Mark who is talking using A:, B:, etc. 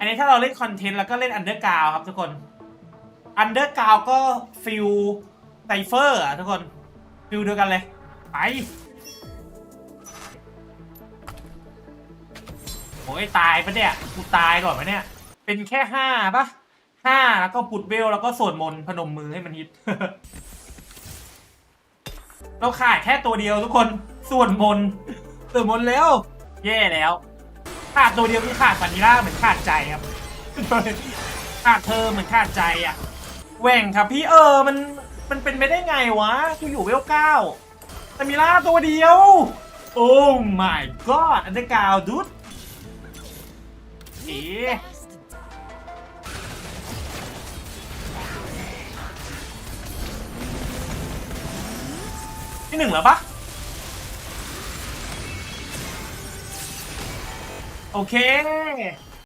A: อันนี้ถ้าเราเล่นคอนเทนต์แล้วก็เล่นอันเดอร์กราวครับทุกคนอันเดอร์กราวก็ฟิลไซเฟอร์อะทุกคนฟิลเดียวกันเลยไปโอ้ยตายปะเนี่ยกูตายก่อนปะเนี่ย เป็นแค่ห้าปะห้าแล้วก็ปุดเวลแล้วก็สวดมนต์พนมมือให้มันฮิต เราขาดแค่ตัวเดียวทุกคนสวดมนต์สวดมนต์แล้ว แย่แล้ว ขาดตัวเดียวคือขาดวานิล่าเหมือนขาดใจครับขาดเธอเหมือนขาดใจอะแหว่งครับพี่เออมันมันเป็นไปได้ไงวะกูอยู่เวลเก้าแต่มีล่าตัวเดียว โอ้ my god อันเดอร์กาวดุดที่หนึ่งแล้วปะ โอเค